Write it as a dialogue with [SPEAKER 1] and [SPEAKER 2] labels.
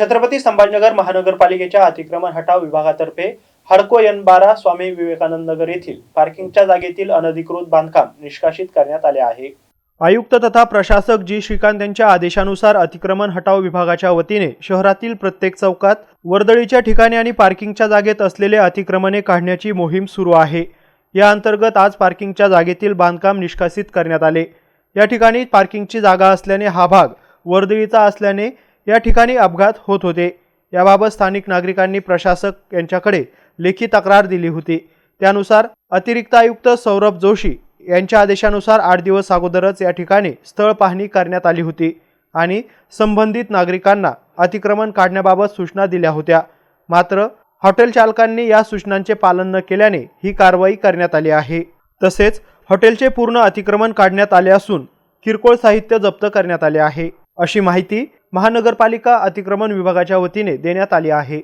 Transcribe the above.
[SPEAKER 1] छत्रपती संभाजीनगर महानगरपालिकेच्या अतिक्रमण हटाव विभागातर्फे हडको एन बारा स्वामी विवेकानंद नगर येथील पार्किंगच्या जागेतील अनधिकृत बांधकाम निष्कासित करण्यात आले आहे. आयुक्त तथा प्रशासक जी. श्रीकांत यांच्या आदेशानुसार अतिक्रमण हटाव विभागाच्या वतीने शहरातील प्रत्येक चौकात वर्दळीच्या ठिकाणी आणि पार्किंगच्या जागेत असलेले अतिक्रमणे काढण्याची मोहीम सुरू आहे. या अंतर्गत आज पार्किंगच्या जागेतील बांधकाम निष्कासित करण्यात आले. या ठिकाणी पार्किंगची जागा असल्याने हा भाग वर्दळीचा असल्याने या ठिकाणी अपघात होत होते. याबाबत स्थानिक नागरिकांनी प्रशासक यांच्याकडे लेखी तक्रार दिली होती. त्यानुसार अतिरिक्त आयुक्त सौरभ जोशी यांच्या आदेशानुसार आठ दिवस अगोदरच या ठिकाणी स्थळ पाहणी करण्यात आली होती आणि संबंधित नागरिकांना अतिक्रमण काढण्याबाबत सूचना दिल्या होत्या. मात्र हॉटेल चालकांनी या सूचनांचे पालन न केल्याने ही कारवाई करण्यात आली आहे. तसेच हॉटेलचे पूर्ण अतिक्रमण काढण्यात आले असून किरकोळ साहित्य जप्त करण्यात आले आहे. अशी माहिती महानगरपालिका अतिक्रमण विभागाच्या वतीने देण्यात आली आहे.